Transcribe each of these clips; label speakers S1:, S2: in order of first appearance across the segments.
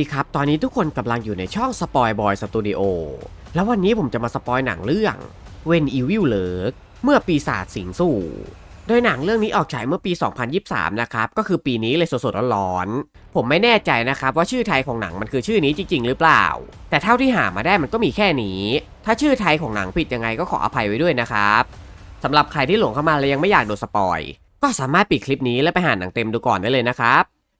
S1: ดีครับ ตอนนี้ทุกคนกำลังอยู่ในช่องสปอยบอยสตูดิโอแล้ววันนี้ผมจะมาสปอยหนังเรื่อง When Evil Lurk เมื่อปีศาจสิงสู่ โดยหนังเรื่องนี้ออกฉายเมื่อปี 2023 นะครับ ก็คือปีนี้เลยสดๆร้อนๆผมไม่แน่ใจนะครับว่าชื่อไทยของหนังมันคือชื่อนี้จริง ๆ หรือเปล่า แต่เท่าที่หามาได้มันก็มีแค่นี้ ถ้าชื่อไทยของหนังผิดยังไงก็ขออภัยไว้ด้วยนะครับสำหรับใครที่หลงเข้ามาแล้วยังไม่อยากโดนสปอย ก็สามารถปิดคลิปนี้แล้วไปหาหนังเต็มดูก่อนได้เลยนะครับ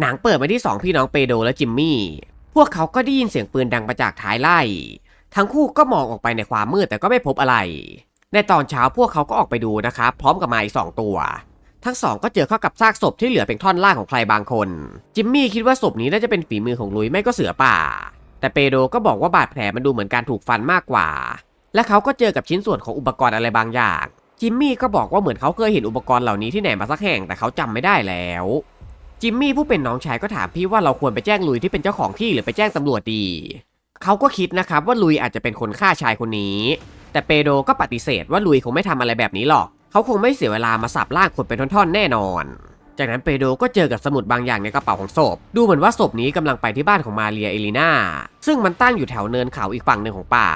S1: หนังเปิดมาที่ 2 พี่น้องเปโดและจิมมี่ พวกเขาก็ได้ยินเสียงปืนดังมาจากท้ายไร่ ทั้งคู่ก็มองออกไปในความมืดแต่ก็ไม่พบอะไร ในตอนเช้าพวกเขาก็ออกไปดูนะครับพร้อมกับมาอีกสองตัว ทั้งสองก็เจอเข้ากับซากศพที่เหลือเป็นท่อนล่างของใครบางคน จิมมี่คิดว่าศพนี้น่าจะเป็นฝีมือของลุยไม่ก็เสือป่า แต่เปโดก็บอกว่าบาดแผลมันดูเหมือนการถูกฟันมากกว่า และเขาก็เจอกับชิ้นส่วนของอุปกรณ์อะไรบางอย่างจิมมี่ก็บอกว่าเหมือนเขาเคยเห็นอุปกรณ์เหล่านี้ที่ไหนมาสักแห่งแต่เขาจำไม่ได้แล้ว จิมมี่ผู้เป็นน้องชายก็ถามพี่ว่าเราควรไปแจ้งลุยที่เป็นเจ้าของที่หรือไปแจ้งตำรวจดีเขาก็คิดนะครับว่าลุยอาจจะเป็นคนฆ่าชายคนนี้ แต่เปโดก็ปฏิเสธว่าลุยคงไม่ทำอะไรแบบนี้หรอก เขาคงไม่เสียเวลามาสับล่างคนเป็นท่อนๆแน่นอน จากนั้นเปโดก็เจอกับสมุดบางอย่างในกระเป๋าของศพ ดูเหมือนว่าศพนี้กำลังไปที่บ้านของมาเรียเอลิน่า ซึ่งมันตั้งอยู่แถวเนินเขาอีกฝั่งหนึ่งของป่า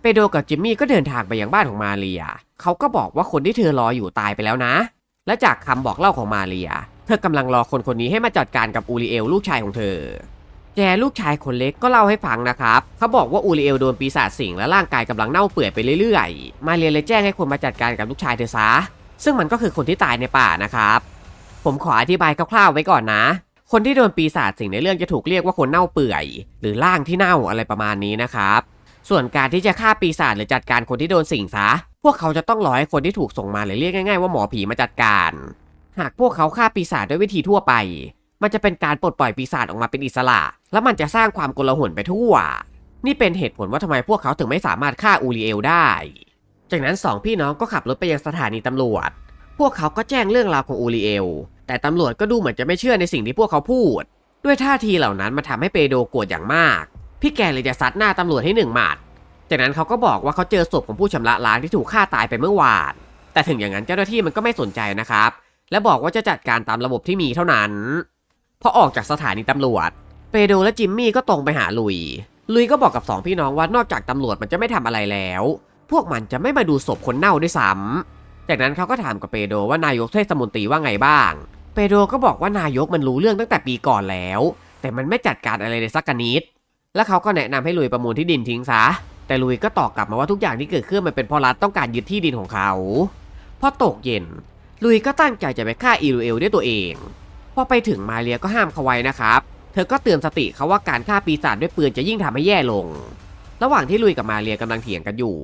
S1: เปโดกับจิมมี่ก็เดินทางไปยังบ้านของมาเรีย เขาก็บอกว่าคนที่เธอรออยู่ตายไปแล้วนะ และจากคำบอกเล่าของมาเรีย เธอกำลังรอคนคนนี้ให้มาจัดการกับอูริเอลลูกชายของเธอ แจลูกชายคนเล็กก็เล่าให้ฟังนะครับ เขาบอกว่าอูริเอลโดนปีศาจสิงและร่างกายกำลังเน่าเปื่อยไปเรื่อยๆ มาเรียนเลยแจ้งให้คนมาจัดการกับลูกชายเธอซะ ซึ่งมันก็คือคนที่ตายในป่านะครับ ผมขออธิบายคร่าวๆไว้ก่อนนะ คนที่โดนปีศาจสิงในเรื่องจะถูกเรียกว่าคนเน่าเปื่อย หรือร่างที่เน่าอะไรประมาณนี้นะครับ ส่วนการที่จะฆ่าปีศาจหรือจัดการคนที่โดนสิงซะ พวกเขาจะต้องรอให้คนที่ถูกส่งมาหรือเรียกง่ายๆว่าหมอผีมาจัดการ หากพวกเขาฆ่าปีศาจด้วยวิธีทั่วไป มันจะเป็นการปลดปล่อยปีศาจออกมาเป็นอิสระ แล้วมันจะสร้างความโกลาหลไปทั่ว นี่เป็นเหตุผลว่าทำไมพวกเขาถึงไม่สามารถฆ่าอูริเอลได้ จากนั้นสองพี่น้องก็ขับรถไปยังสถานีตำรวจ พวกเขาก็แจ้งเรื่องราวของอูริเอล แต่ตำรวจก็ดูเหมือนจะไม่เชื่อในสิ่งที่พวกเขาพูด ด้วยท่าทีเหล่านั้นมาทำให้เปโดโกรธอย่างมาก พี่แกเลยจะซัดหน้าตำรวจให้หนึ่งหมัด จากนั้นเขาก็บอกว่าเขาเจอศพของผู้ชำระล้างที่ถูกฆ่าตายไปเมื่อวาน แต่ถึงอย่างนั้นเจ้าหน้าที่มันก็ไม่สนใจนะครับ และบอกว่าจะจัดการตามระบบที่มีเท่านั้น พอออกจากสถานีตำรวจ เปโดและจิมมี่ก็ตรงไปหาลุย ลุยก็บอกกับสองพี่น้องว่านอกจากตำรวจมันจะไม่ทำอะไรแล้ว พวกมันจะไม่มาดูศพคนเน่าด้วยซ้ำจากนั้นเขาก็ถามกับเปโดว่านายกเทศมนตรีว่าไงบ้าง เปโดก็บอกว่านายกมันรู้เรื่องตั้งแต่ปีก่อนแล้ว แต่มันไม่จัดการอะไรเลยสักกนิด และเขาก็แนะนำให้ลุยประมูลที่ดินทิ้งซะ แต่ลุยก็ตอบกลับมาว่าทุกอย่างที่เกิดขึ้นมันเป็นเพราะรัฐต้องการยึดที่ดินของเขาพอตกเย็น ลุยก็ตั้งใจจะไปฆ่าอิรูเอลด้วยตัวเอง พอไปถึงมาเรียก็ห้ามเขาไว้นะครับ เธอก็เตือนสติเขาว่าการฆ่าปีศาจด้วยปืนจะยิ่งทำให้แย่ลง ระหว่างที่ลุยกับมาเรียกำลังเถียงกันอยู่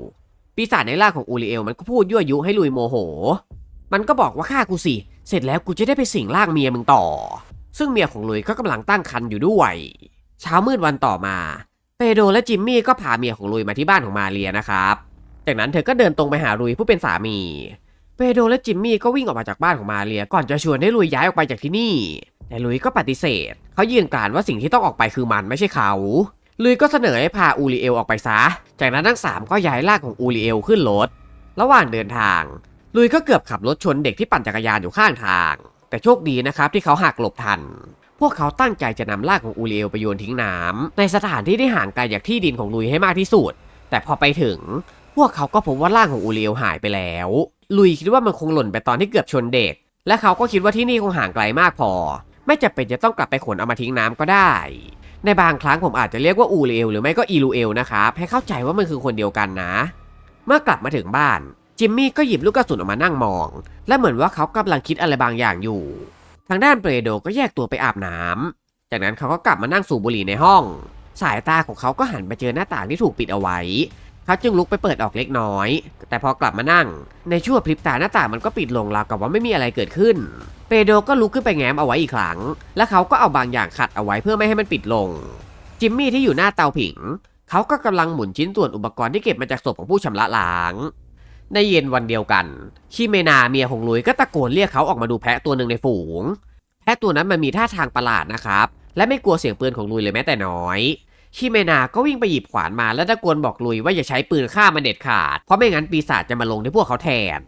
S1: ปีศาจในร่างของอูริเอลมันก็พูดยั่วยุให้ลุยโมโห มันก็บอกว่าฆ่ากูสิ เสร็จแล้วกูจะได้ไปสิงร่างเมียมึงต่อ ซึ่งเมียของลุยก็กำลังตั้งครรภ์อยู่ด้วย เช้ามืดวันต่อมา เปโดและจิมมี่ก็พาเมียของลุยมาที่บ้านของมาเรียนะครับ จากนั้นเธอก็เดินตรงไปหาลุยผู้เป็นสามี เปโดและจิมมี่ก็วิ่งออกมาจากบ้านของมาเรีย ก่อนจะชวนให้ลุยย้ายออกไปจากที่นี่ แต่ลุยก็ปฏิเสธ เขายืนกรานว่าสิ่งที่ต้องออกไปคือมันไม่ใช่เขาลุยก็เสนอให้พาอูริเอลออกไปซะ จากนั้นทั้งสามก็ย้ายร่างของอูริเอลขึ้นรถ ระหว่างเดินทาง ลุยก็เกือบขับรถชนเด็กที่ปั่นจักรยานอยู่ข้างทาง แต่โชคดีนะครับที่เขาหักหลบทัน พวกเขาตั้งใจจะนำร่างของอูริเอลไปโยนทิ้งน้ำในสถานที่ที่ห่างไกลจากที่ดินของลุยให้มากที่สุด แต่พอไปถึง พวกเขาก็พบว่าร่างของอูริเอลหายไปแล้ว ลุยคิดว่ามันคงหล่นไปตอนที่เกือบชนเด็ก และเขาก็คิดว่าที่นี่คงห่างไกลมากพอ ไม่จำเป็นจะต้องกลับไปขนเอามาทิ้งน้ำก็ได้ ในบางครั้งผมอาจจะเรียกว่าอูเอลหรือไม่ก็อีลูเอลนะครับให้เข้าใจว่ามันคือคนเดียวกันนะ เมื่อกลับมาถึงบ้านจิมมี่ก็หยิบลูกกระสุนออกมานั่งมอง และเหมือนว่าเขากำลังคิดอะไรบางอย่างอยู่ ทางด้านเปโดก็แยกตัวไปอาบน้ำจากนั้นเขาก็กลับมานั่งสูบบุหรี่ในห้อง สายตาของเขาก็หันไปเจอหน้าต่างที่ถูกปิดเอาไว้ เขาจึงลุกไปเปิดออกเล็กน้อย แต่พอกลับมานั่ง ในชั่วพริบตาหน้าต่างมันก็ปิดลงราวกับว่าไม่มีอะไรเกิดขึ้น เปโดก็ลุกขึ้นไปแง้มเอาไว้อีกครั้ง และเขาก็เอาบางอย่างขัดเอาไว้เพื่อไม่ให้มันปิดลง จิมมี่ที่อยู่หน้าเตาผิง เขาก็กำลังหมุนชิ้นส่วนอุปกรณ์ที่เก็บมาจากศพของผู้ชำระล้าง ในเย็นวันเดียวกันคิเมนาเมียของลุยก็ตะโกนเรียกเขาออกมาดูแพะตัวหนึ่งในฝูง แพะตัวนั้นมันมีท่าทางประหลาดนะครับ และไม่กลัวเสียงปืนของลุยเลยแม้แต่น้อย คิเมนาก็วิ่งไปหยิบขวานมาและตะโกนบอกลุยว่าอย่าใช้ปืนฆ่ามันเด็ดขาด เพราะไม่งั้นปีศาจจะมาลงที่พวกเขาแทน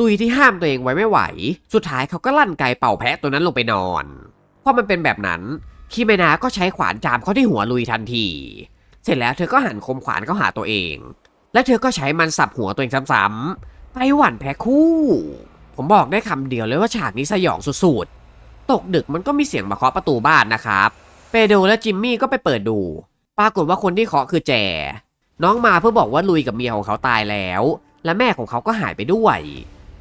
S1: ลุยที่ห้ามตัวเองไว้ไม่ไหว สุดท้ายเขาก็ลั่นไกเป่าแพะตัวนั้นลงไปนอนพอมันเป็นแบบนั้นคิเมนาก็ใช้ขวานจามเข้าที่หัวลุยทันที เสร็จแล้วเธอก็หันคมขวานเข้าหาตัวเอง และเธอก็ใช้มันสับหัวตัวเองซ้ำๆไปหวั่นแพ้คู่ ผมบอกได้คำเดียวเลยว่าฉากนี้สยองสุดๆตกดึกมันก็มีเสียงมาเคาะประตูบ้านนะครับ เปโดและจิมมี่ก็ไปเปิดดู ปรากฏว่าคนที่เคาะคือแจ น้องมาเพื่อบอกว่าลุยกับเมียของเขาตายแล้ว และแม่ของเขาก็หายไปด้วย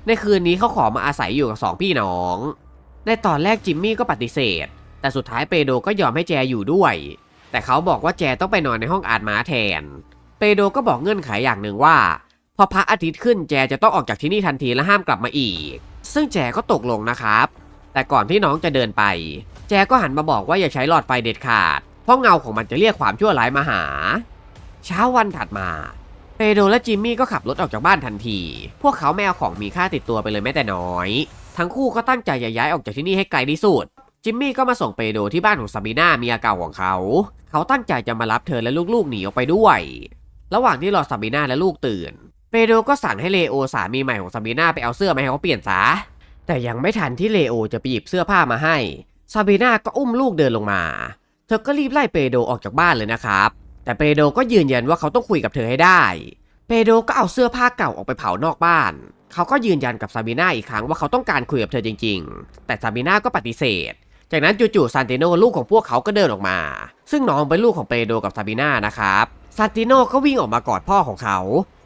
S1: ในคืนนี้เขาขอมาอาศัยอยู่กับสองพี่น้อง ในตอนแรกจิมมี่ก็ปฏิเสธ แต่สุดท้ายเปโดก็ยอมให้แจอยู่ด้วย แต่เขาบอกว่าแจต้องไปนอนในห้องอาร์ตม้าแทน เปโดก็บอกเงื่อนไขอย่างหนึ่งว่า พอพระอาทิตย์ขึ้นแจจะต้องออกจากที่นี่ทันทีและห้ามกลับมาอีก ซึ่งแจก็ตกลงนะครับ แต่ก่อนที่น้องจะเดินไป แจก็หันมาบอกว่าอย่าใช้หลอดไฟเด็ดขาด เพราะเงาของมันจะเรียกความชั่วร้ายมาหา เช้าวันถัดมา เปโดและจิมมี่ก็ขับรถออกจากบ้านทันที พวกเขาไม่เอาของมีค่าติดตัวไปเลยแม้แต่น้อย ทั้งคู่ก็ตั้งใจจะย้ายออกจากที่นี่ให้ไกลที่สุด จิมมี่ก็มาส่งเปโดที่บ้านของซาบีนาเมียเก่าของเขา เขาตั้งใจจะมารับเธอและลูกๆหนีออกไปด้วย ระหว่างที่รอซาบีนาและลูกตื่น เปโดก็สั่งให้เลโอสามีใหม่ของซาบีนาไปเอาเสื้อมาให้เขาเปลี่ยนซะ แต่ยังไม่ทันที่เลโอจะไปหยิบเสื้อผ้ามาให้ ซาบีนาก็อุ้มลูกเดินลงมา เธอก็รีบไล่เปโดออกจากบ้านเลยนะครับ แต่เปโดก็ยืนยันว่าเขาต้องคุยกับเธอให้ได้ เปโดก็เอาเสื้อผ้าเก่าออกไปเผานอกบ้าน เขาก็ยืนยันกับซาบีนาอีกครั้งว่าเขาต้องการคุยกับเธอจริง ๆ แต่ซาบีนาก็ปฏิเสธ จากนั้นจู่ๆซานติโนลูกของพวกเขาก็เดินออกมา ซึ่งน้องเป็นลูกของเปโดกับซาบีนานะครับซานติโนก็วิ่งออกมากอดพ่อของเขา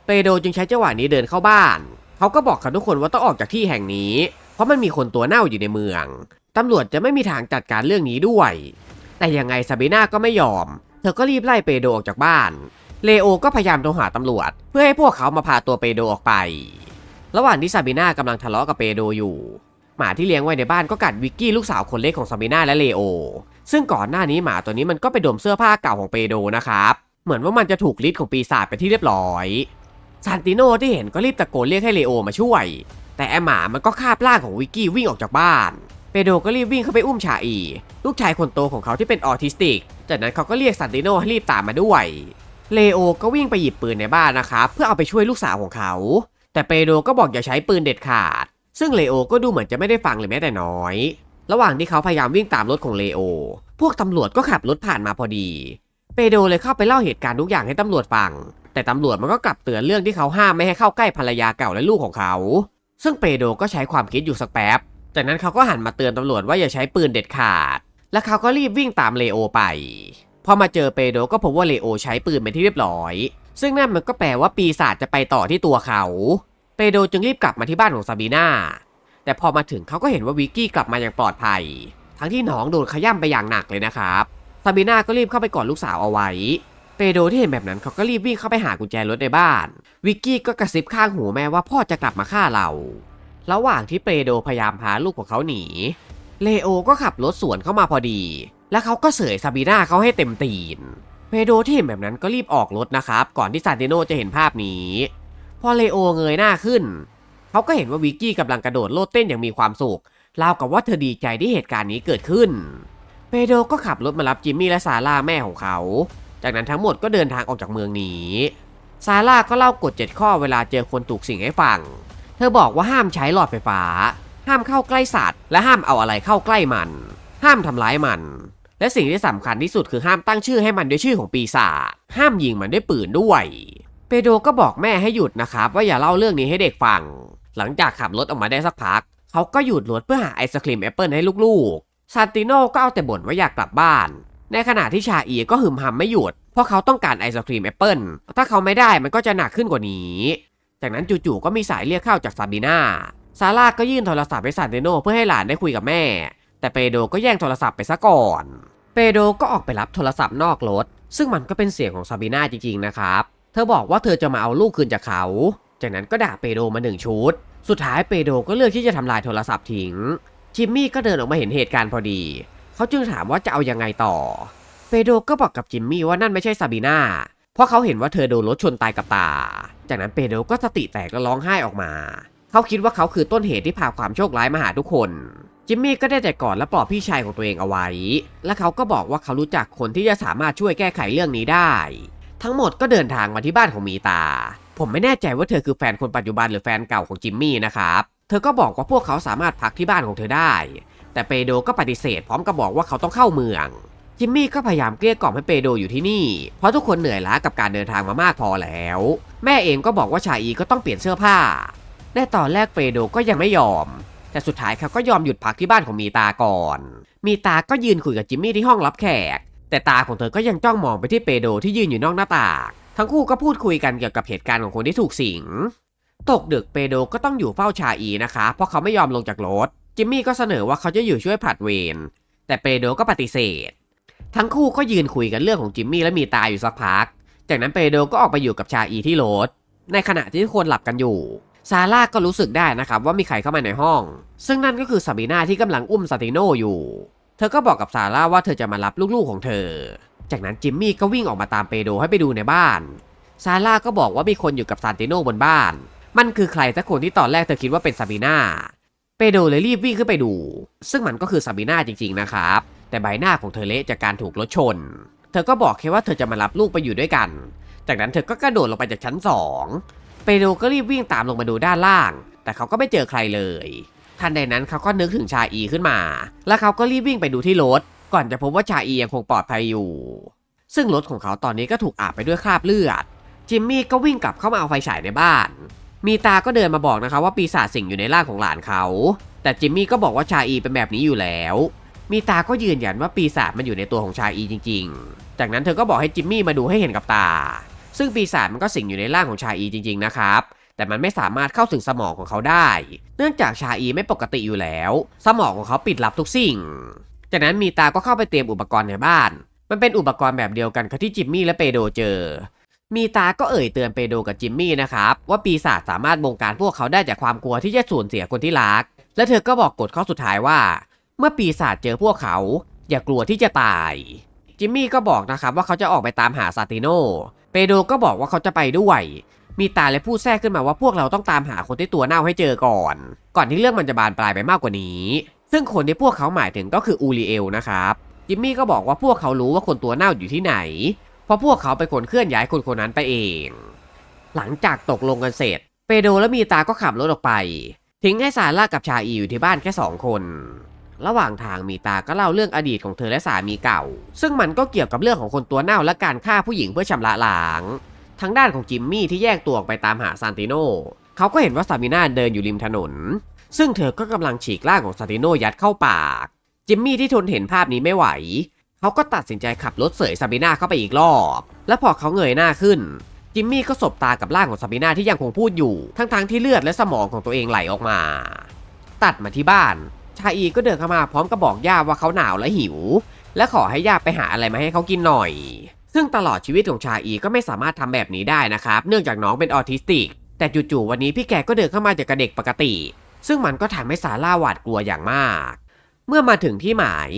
S1: เปโดจึงใช้จังหวะนี้เดินเข้าบ้าน เขาก็บอกกับทุกคนว่าต้องออกจากที่แห่งนี้ เพราะมันมีคนตัวเน่าอยู่ในเมือง ตำรวจจะไม่มีทางจัดการเรื่องนี้ด้วย แต่ยังไงซาบีนาก็ไม่ยอม เธอก็รีบไล่เปโดออกจากบ้าน เลโอก็พยายามโทรหาตำรวจ เพื่อให้พวกเขามาพาตัวเปโดออกไป ระหว่างที่ซาบีนากำลังทะเลาะกับเปโดอยู่ หมาที่เลี้ยงไว้ในบ้านก็กัดวิกกี้ลูกสาวคนเล็กของซาบีนาและเลโอ ซึ่งก่อนหน้านี้หมาตัวนี้มันก็ไปดมเสื้อผ้าเก่าของเปโดนะครับ เหมือนว่ามันจะถูกฤทธิ์ของปีศาจไปที่เรียบร้อยซานติโนที่เห็นก็รีบตะโกนเรียกให้เลโอมาช่วย แต่แอหมามันก็คาบร่างของวิกกี้วิ่งออกจากบ้าน โดก็รีบวิ่งเข้าไปอุ้มชาอี ลูกชายคนโตของเขาที่เป็นออทิสติก จากนั้นเขาก็เรียกซันติโนให้รีบตามมาด้วย เลโอก็วิ่งไปหยิบปืนในบ้านนะครับเพื่อเอาไปช่วยลูกสาวของเขา แต่เปโดก็บอกอย่าใช้ปืนเด็ดขาด ซึ่งเลโอก็ดูเหมือนจะไม่ได้ฟังเลยแม้แต่น้อย ระหว่างที่เขาพยายามวิ่งตามรถของเลโอ พวกตำรวจก็ขับรถผ่านมาพอดี เปโดเลยเข้าไปเล่าเหตุการณ์ทุกอย่างให้ตำรวจฟัง แต่ตำรวจมันก็กลับเตือนเรื่องที่เขาห้ามไม่ให้เข้าใกล้ภรรยาเก่าและลูกของเขา ซึ่งเปโดก็ใช้ความคิดอยู่สักแป๊บ จากนั้นเขาก็หันมาเตือนตำรวจว่าอย่าใช้ปืนเด็ดขาด และเขาก็รีบวิ่งตามเลโอไป พอมาเจอเปโดก็พบว่าเลโอใช้ปืนเป็นที่เรียบร้อย ซึ่งนั่นมันก็แปลว่าปีศาจจะไปต่อที่ตัวเขา เปโดจึงรีบกลับมาที่บ้านของซาบีนาแต่พอมาถึงเขาก็เห็นว่าวิกกี้กลับมาอย่างปลอดภัย ทั้งที่น้องโดนขย้ำไปอย่างหนักเลยนะครับซาบีนาก็รีบเข้าไปกอดลูกสาวเอาไว้ เปโดที่เห็นแบบนั้นเขาก็รีบวิ่งเข้าไปหากุญแจรถในบ้าน วิกกี้ก็กระซิบข้างหูแม่ว่าพ่อจะกลับมาฆ่าเรา ระหว่างที่เปโดพยายามพาลูกของเขาหนี เลโอก็ขับรถสวนเข้ามาพอดี แล้วเขาก็เสยซาบีนาเขาให้เต็มตีน เปโดที่เห็นแบบนั้นก็รีบออกรถนะครับ ก่อนที่ซานติโนจะเห็นภาพนี้ พอเลโอเงยหน้าขึ้น เขาก็เห็นว่าวิกกี้กำลังกระโดดโลดเต้นอย่างมีความสุขราวกับว่าเธอดีใจที่เหตุการณ์นี้เกิดขึ้น เปโดก็ขับรถมารับจิมมี่และซาร่าแม่ของเขา จากนั้นทั้งหมดก็เดินทางออกจากเมืองหนีซาร่าก็เล่ากฎเจ็ดข้อเวลาเจอคนถูกสิ่งให้ฟัง เธอบอกว่าห้ามใช้หลอดไฟฟ้า ห้ามเข้าใกล้สัตว์ และห้ามเอาอะไรเข้าใกล้มัน ห้ามทำร้ายมัน และสิ่งที่สำคัญที่สุดคือห้ามตั้งชื่อให้มันด้วยชื่อของปีศาจ ห้ามยิงมันด้วยปืนด้วย เปโดก็บอกแม่ให้หยุดนะครับว่าอย่าเล่าเรื่องนี้ให้เด็กฟัง หลังจากขับรถออกมาได้สักพัก เขาก็หยุดรถเพื่อหาไอศครีมแอปเปิลให้ลูกๆ ซานติโนก็เอาแต่บ่นว่าอยากกลับบ้าน ในขณะที่ชาอีก็หึมหำไม่หยุด เพราะเขาต้องการไอศครีมแอปเปิลถ้าเขาไม่ได้มันก็จะหนักขึ้นกว่านี้ จากนั้นจู่ๆก็มีสายเรียกเข้าจากซาบีนาซาร่าก็ยื่นโทรศัพท์ให้ซานติโนเพื่อให้หลานได้คุยกับแม่ แต่เปโดก็แย่งโทรศัพท์ไปซะก่อน เปโดก็ออกไปรับโทรศัพท์นอกรถ ซึ่งมันก็เป็นเสียงของซาบีนาจริงๆนะครับ เธอบอกว่าเธอจะมาเอาลูกคืนจากเขา จากนั้นก็ด่าเปโดมาหนึ่งชุด สุดท้ายเปโดก็เลือกที่จะทำลายโทรศัพท์ทิ้ง จิมมี่ก็เดินออกมาเห็นเหตุการณ์พอดี เขาจึงถามว่าจะเอายังไงต่อ เปโดก็บอกกับจิมมี่ว่านั่นไม่ใช่ซาบีนาเพราะเขาเห็นว่าเธอโดนรถชนตายกับตา จากนั้นเปโดรก็สติแตกและร้องไห้ออกมา เขาคิดว่าเขาคือต้นเหตุที่พาความโชคร้ายมาหาทุกคน จิมมี่ก็ได้แต่กอดและปลอบพี่ชายของตัวเองเอาไว้ และเขาก็บอกว่าเขารู้จักคนที่จะสามารถช่วยแก้ไขเรื่องนี้ได้ ทั้งหมดก็เดินทางมาที่บ้านของมีตา ผมไม่แน่ใจว่าเธอคือแฟนคนปัจจุบันหรือแฟนเก่าของจิมมี่นะครับ เธอก็บอกว่าพวกเขาสามารถพักที่บ้านของเธอได้ แต่เปโดรก็ปฏิเสธพร้อมกับบอกว่าเขาต้องเข้าเมืองจิมมี่ก็พยายามเกลี้ยกล่อมให้เปโดอยู่ที่นี่ เพราะทุกคนเหนื่อยล้ากับการเดินทางมามากพอแล้ว แม่เองก็บอกว่าชายอีก็ต้องเปลี่ยนเสื้อผ้า ในตอนแรกเปโดก็ยังไม่ยอม แต่สุดท้ายเขาก็ยอมหยุดพักที่บ้านของมีตาก่อน มีตาก็ยืนคุยกับจิมมี่ที่ห้องรับแขก แต่ตาของเธอก็ยังจ้องมองไปที่เปโดที่ยืนอยู่นอกหน้าต่าง ทั้งคู่ก็พูดคุยกันเกี่ยวกับเหตุการณ์ของคนที่ถูกสิง ตกดึกเปโดก็ต้องอยู่เฝ้าชาอีนะคะ เพราะเขาไม่ยอมลงจากรถ จิมมี่ก็เสนอว่าเขาจะอยู่ช่วยผลัดเวร แต่เปโดก็ปฏิเสธ ทั้งคู่ก็ยืนคุยกันเรื่องของจิมมี่และมีตาอยู่สักพัก จากนั้นเปโดก็ออกไปอยู่กับชาอีที่รถในขณะที่ทุกคนหลับกันอยู่ ซาร่าก็รู้สึกได้นะครับว่ามีใครเข้ามาในห้อง ซึ่งนั่นก็คือซาบีนาที่กำลังอุ้มซาติโนอยู่ เธอก็บอกกับซาร่าว่าเธอจะมารับลูกๆของเธอ จากนั้นจิมมี่ก็วิ่งออกมาตามเปโดให้ไปดูในบ้าน ซาร่าก็บอกว่ามีคนอยู่กับซานติโนบนบ้าน มันคือใครสักคนที่ตอนแรกเธอคิดว่าเป็นซาบีนาเปโดเลยรีบวิ่งขึ้นไปดู ซึ่งมันก็คือซาบีนาจริงๆนะครับ แต่ใบหน้าของเธอเละจากการถูกรถชน เธอก็บอกแค่ว่าเธอจะมารับลูกไปอยู่ด้วยกัน จากนั้นเธอก็กระโดดลงไปจากชั้นสองเปโดก็รีบวิ่งตามลงมาดูด้านล่าง แต่เขาก็ไม่เจอใครเลย ทันใดนั้นเขาก็นึกถึงชาอีขึ้นมา แล้วเขาก็รีบวิ่งไปดูที่รถ ก่อนจะพบว่าชาอียังคงปลอดภัยอยู่ ซึ่งรถของเขาตอนนี้ก็ถูกอาบไปด้วยคราบเลือด จิมมี่ก็วิ่งกลับเข้ามาเอาไฟฉายในบ้าน มีตาก็เดินมาบอกนะคะว่าปีศาจสิงอยู่ในร่างของหลานเขา แต่จิมมี่ก็บอกว่าชาอีเป็นแบบนี้อยู่แล้ว มีตาก็ยืนยันว่าปีศาจมันอยู่ในตัวของชาอีจริง ๆ จากนั้นเธอก็บอกให้จิมมี่มาดูให้เห็นกับตา ซึ่งปีศาจมันก็สิงอยู่ในร่างของชาอีจริง ๆ นะครับแต่มันไม่สามารถเข้าถึงสมองของเขาได้ เนื่องจากชาอีไม่ปกติอยู่แล้ว สมองของเขาปิดลับทุกสิ่ง จากนั้นมีตาก็เข้าไปเตรียมอุปกรณ์ในบ้าน มันเป็นอุปกรณ์แบบเดียวกันกับที่จิมมี่และเปโดเจอ มีตาก็เอ่ยเตือนเปโดกับจิมมี่นะครับ ว่าปีศาจสามารถบงการพวกเขาได้จากความกลัวที่จะสูญเสียคนที่รัก และเธอก็บอกกฎข้อสุดท้ายว่า เมื่อปีศาจเจอพวกเขา อย่ากลัวที่จะตาย จิมมี่ก็บอกนะครับว่าเขาจะออกไปตามหาซาติโน เปโดก็บอกว่าเขาจะไปด้วย มีตาและพูดแทรกขึ้นมาว่าพวกเราต้องตามหาคนที่ตัวเน่าให้เจอก่อน ก่อนที่เรื่องมันจะบานปลายไปมากกว่านี้ ซึ่งคนที่พวกเขาหมายถึงก็คืออูริเอลนะครับ จิมมี่ก็บอกว่าพวกเขารู้ว่าคนตัวเน่าอยู่ที่ไหน เพราะพวกเขาเป็นคนเคลื่อนย้ายคนคนนั้นไปเอง หลังจากตกลงกันเสร็จ เปโดและมีตาก็ขับรถออกไป ทิ้งให้ซาร่ากับชาอีอยู่ที่บ้านแค่สองคน ระหว่างทางมีตาก็เล่าเรื่องอดีตของเธอและสามีเก่า ซึ่งมันก็เกี่ยวกับเรื่องของคนตัวเน่าและการฆ่าผู้หญิงเพื่อชำระล้าง ทางด้านของจิมมี่ที่แยกตัวออกไปตามหาซานติโนเขาก็เห็นว่าซามิน่าเดินอยู่ริมถนน ซึ่งเธอก็กำลังฉีกร่างของซานติโนยัดเข้าปาก จิมมี่ที่ทนเห็นภาพนี้ไม่ไหว เขาก็ตัดสินใจขับรถเสยซาบิน่าเข้าไปอีกรอบ และพอเขาเงยหน้าขึ้น จิมมี่ก็สบตากับร่างของซาบิน่าที่ยังคงพูดอยู่ ทั้งๆที่เลือดและสมองของตัวเองไหลออกมา ตัดมาที่บ้าน ชาอีก็เดินเข้ามาพร้อมกับบอกย่าว่าเขาหนาวและหิว และขอให้ย่าไปหาอะไรมาให้เขากินหน่อย ซึ่งตลอดชีวิตของชาอีก็ไม่สามารถทำแบบนี้ได้นะครับ เนื่องจากน้องเป็นออทิสติก แต่จู่ๆวันนี้พี่แกก็เดินเข้ามาจากกระเด็กปกติ ซึ่งมันก็ทำให้ซาร่าหวาดกลัวอย่างมาก เมื่อมาถึงที่หมาย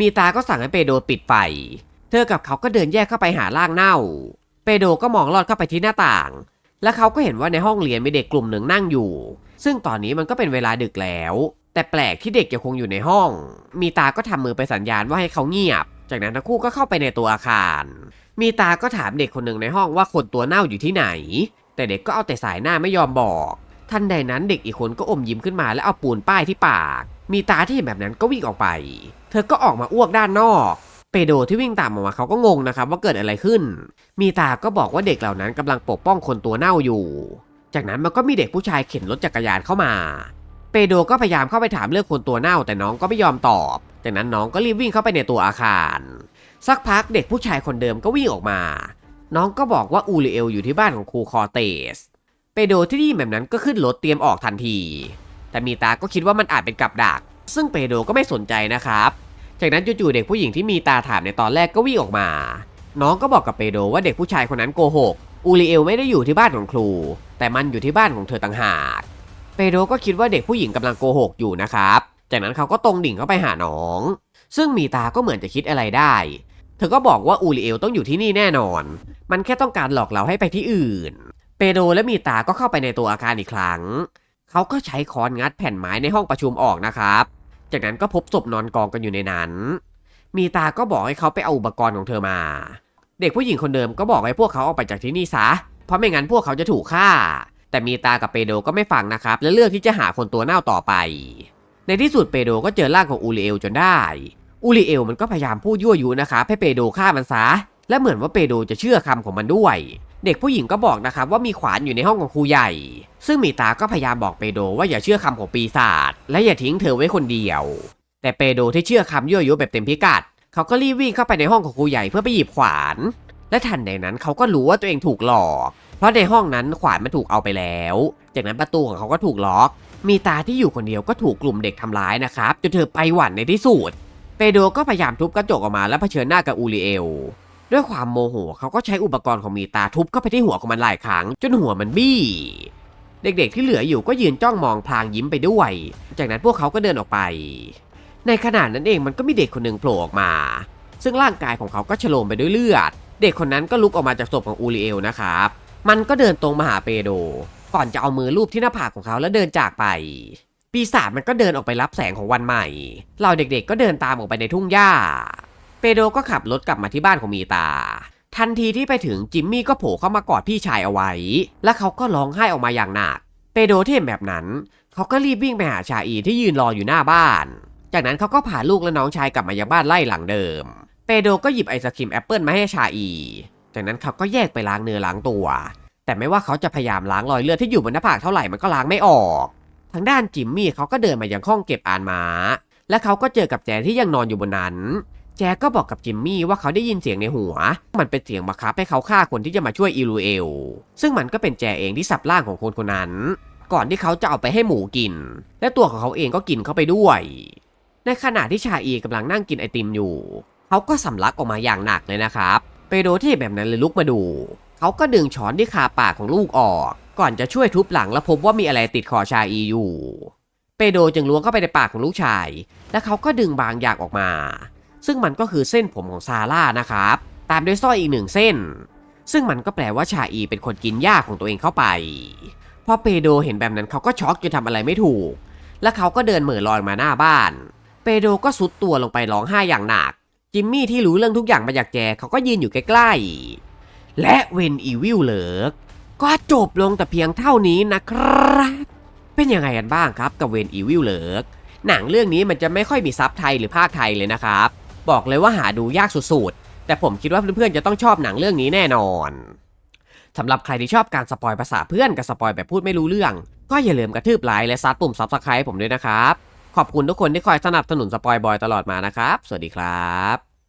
S1: มีตาก็สั่งให้เปโดปิดไฟ เธอกับเขาก็เดินแยกเข้าไปหาร่างเน่า เปโดก็มองลอดเข้าไปที่หน้าต่าง และเขาก็เห็นว่าในห้องเรียนมีเด็กกลุ่มหนึ่งนั่งอยู่ ซึ่งตอนนี้มันก็เป็นเวลาดึกแล้ว แต่แปลกที่เด็กยังคงอยู่ในห้อง มีตาก็ทำมือไปสัญญาณว่าให้เขาเงียบ จากนั้นทั้งคู่ก็เข้าไปในตัวอาคาร มีตาก็ถามเด็กคนหนึ่งในห้องว่าคนตัวเน่าอยู่ที่ไหน แต่เด็กก็เอาแต่สายหน้าไม่ยอมบอก ทันใดนั้นเด็กอีกคนก็อมยิ้มขึ้นมาแล้วเอาปูนป้ายที่ปาก มีตาที่เห็นแบบนั้นก็วิ่งออกไป เธอก็ออกมาอ้วกด้านนอกเปโดที่วิ่งตามออกมาเขาก็งงนะครับว่าเกิดอะไรขึ้น มีตาก็บอกว่าเด็กเหล่านั้นกำลังปกป้องคนตัวเน่าอยู่ จากนั้นมันก็มีเด็กผู้ชายเข็นรถจักรยานเข้ามา เปโดก็พยายามเข้าไปถามเรื่องคนตัวเน่าแต่น้องก็ไม่ยอมตอบ จากนั้นน้องก็รีบวิ่งเข้าไปในตัวอาคาร สักพักเด็กผู้ชายคนเดิมก็วิ่งออกมา น้องก็บอกว่าอูริเอลอยู่ที่บ้านของครูคอเตส เปโดที่ได้ยินแบบนั้นก็ขึ้นรถเตรียมออกทันที แต่มีตาก็คิดว่ามันอาจเป็นกับดัก ซึ่งเปโดก็ไม่สนใจนะครับ จากนั้นจู่ๆเด็กผู้หญิงที่มีตาถามในตอนแรกก็วิ่งออกมา น้องก็บอกกับเปโดว่าเด็กผู้ชายคนนั้นโกหก อูริเอลไม่ได้อยู่ที่บ้านของครู แต่มันอยู่ที่บ้านของเธอต่างหาก ปโดก็คิดว่าเด็กผู้หญิงกำลังโกหกอยู่นะครับ จากนั้นเขาก็ตรงดิ่งเข้าไปหาน้อง ซึ่งมีตาก็เหมือนจะคิดอะไรได้ เธอก็บอกว่าอูริเอลต้องอยู่ที่นี่แน่นอน มันแค่ต้องการหลอกเราให้ไปที่อื่น เปโดและมีตาก็เข้าไปในตัวอาคารอีกครั้ง เขาก็ใช้ค้อนงัดแผ่นไม้ในห้องประชุมออกนะครับ จากนั้นก็พบศพนอนกองกันอยู่ในนั้น มีตาก็บอกให้เขาไปเอาอุปกรณ์ของเธอมา เด็กผู้หญิงคนเดิมก็บอกให้พวกเขาออกไปจากที่นี่ซะ เพราะไม่งั้นพวกเขาจะถูกฆ่า แต่มีตากับเปโดก็ไม่ฟังนะครับ และเลือกที่จะหาคนตัวเน่าต่อไป ในที่สุดเปโดก็เจอร่างของอูริเอลจนได้ อูริเอลมันก็พยายามพูดยั่วยุนะครับให้เปโดฆ่ามันซะ และเหมือนว่าเปโดจะเชื่อคำของมันด้วย เด็กผู้หญิงก็บอกนะครับว่ามีขวานอยู่ในห้องของครูใหญ่ ซึ่งมีตาก็พยายามบอกเปโดว่าอย่าเชื่อคำของปีศาจและอย่าทิ้งเธอไว้คนเดียว แต่เปโดที่เชื่อคำยั่วยุแบบเต็มพิกัดเขาก็รีบวิ่งเข้าไปในห้องของครูใหญ่เพื่อไปหยิบขวาน และทันใดนั้นเขาก็รู้ว่าตัวเองถูกหลอก เพราะในห้องนั้นขวานมันถูกเอาไปแล้ว จากนั้นประตูของเขาก็ถูกล็อก มีตาที่อยู่คนเดียวก็ถูกกลุ่มเด็กทำร้ายนะครับจนเธอไปหวั่นในที่สุด เปโดก็พยายามทุบกระจกออกมาและเผชิญหน้ากับอูริเอล ด้วยความโมโหเขาก็ใช้อุปกรณ์ของมีตาทุบเข้าไปที่หัวของมันหลายครั้งจนหัวมันบี้ เด็กๆที่เหลืออยู่ก็ยืนจ้องมองพลางยิ้มไปด้วย จากนั้นพวกเขาก็เดินออกไป ในขณะนั้นเองมันก็มีเด็กคนหนึ่งโผล่ออกมา ซึ่งร่างกายของเขาก็ฉโลมไปด้วยเลือด เด็กคนนั้นก็ลุกออกมาจากศพของอูริเอลนะครับ มันก็เดินตรงมาหาเปโด ก่อนจะเอามือลูบที่หน้าผากของเขาแล้วเดินจากไป ปีศาจมันก็เดินออกไปรับแสงของวันใหม่ เราเด็กๆก็เดินตามออกไปในทุ่งหญ้า เปโดก็ขับรถกลับมาที่บ้านของมีตา ทันทีที่ไปถึงจิมมี่ก็โผล่เข้ามากอดพี่ชายเอาไว้ และเขาก็ร้องไห้ออกมาอย่างหนัก เปโดที่เห็นแบบนั้น เขาก็รีบวิ่งไปหาชาอีที่ยืนรออยู่หน้าบ้าน จากนั้นเขาก็พาลูกและน้องชายกลับมายังบ้านไล่หลังเดิม เปโดก็หยิบไอศครีมแอปเปิลมาให้ชาอี จากนั้นเขาก็แยกไปล้างเนื้อล้างตัว แต่ไม่ว่าเขาจะพยายามล้างรอยเลือดที่อยู่บนหน้าผากเท่าไหร่มันก็ล้างไม่ออก ทางด้านจิมมี่เขาก็เดินมายังห้องเก็บอ่านม้าและเขาก็เจอกับแจที่ยังนอนอยู่บนนั้น แจก็บอกกับจิมมี่ว่าเขาได้ยินเสียงในหัว มันเป็นเสียงบังคับให้เขาฆ่าคนที่จะมาช่วยอิลูเอล ซึ่งมันก็เป็นแจเองที่สับร่างของคนคนนั้น ก่อนที่เขาจะเอาไปให้หมูกิน และตัวของเขาเองก็กินเข้าไปด้วย ในขณะที่ชาอีกำลังนั่งกินไอติมอยู่ เขาก็สำลักออกมาอย่างหนักเลยนะครับ เปโดที่เห็นแบบนั้นเลยลุกมาดู เขาก็ดึงช้อนที่คาปากของลูกออก ก่อนจะช่วยทุบหลังและพบว่ามีอะไรติดคอชาอีอยู่ เปโดจึงล้วงเข้าไปในปากของลูกชาย และเขาก็ดึงบางอย่างออกมา ซึ่งมันก็คือเส้นผมของซาร่านะครับ ตามด้วยสร้อยอีกหนึ่งเส้น ซึ่งมันก็แปลว่าชาอีเป็นคนกินหญ้าของตัวเองเข้าไป พอเปโดเห็นแบบนั้นเขาก็ช็อกจนทำอะไรไม่ถูก และเขาก็เดินเหม่อลอยมาหน้าบ้าน เปโดก็สุดตัวลงไปร้องไห้อย่างหนัก จิมมี่ที่รู้เรื่องทุกอย่างมาจากแจเขาก็ยืนอยู่ใกล้ๆ และเวนอีวิลเลิกก็จบลงแต่เพียงเท่านี้นะครับ เป็นยังไงกันบ้างครับกับเวนอีวิลเลิกหนังเรื่องนี้มันจะไม่ค่อยมีซับไทยหรือภาคไทยเลยนะครับ บอกเลยว่าหาดูยากสุดๆ แต่ผมคิดว่าเพื่อนๆจะต้องชอบหนังเรื่องนี้แน่นอนสำหรับใครที่ชอบการสปอยภาษาเพื่อนกับสปอยแบบพูดไม่รู้เรื่อง ก็อย่าลืมกระทืบไลค์และซัดปุ่มซับสไครต์ผมด้วยนะครับ ขอบคุณทุกคนที่คอยสนับสนุนสปอยบอยตลอดมานะครับ สวัสดีครับ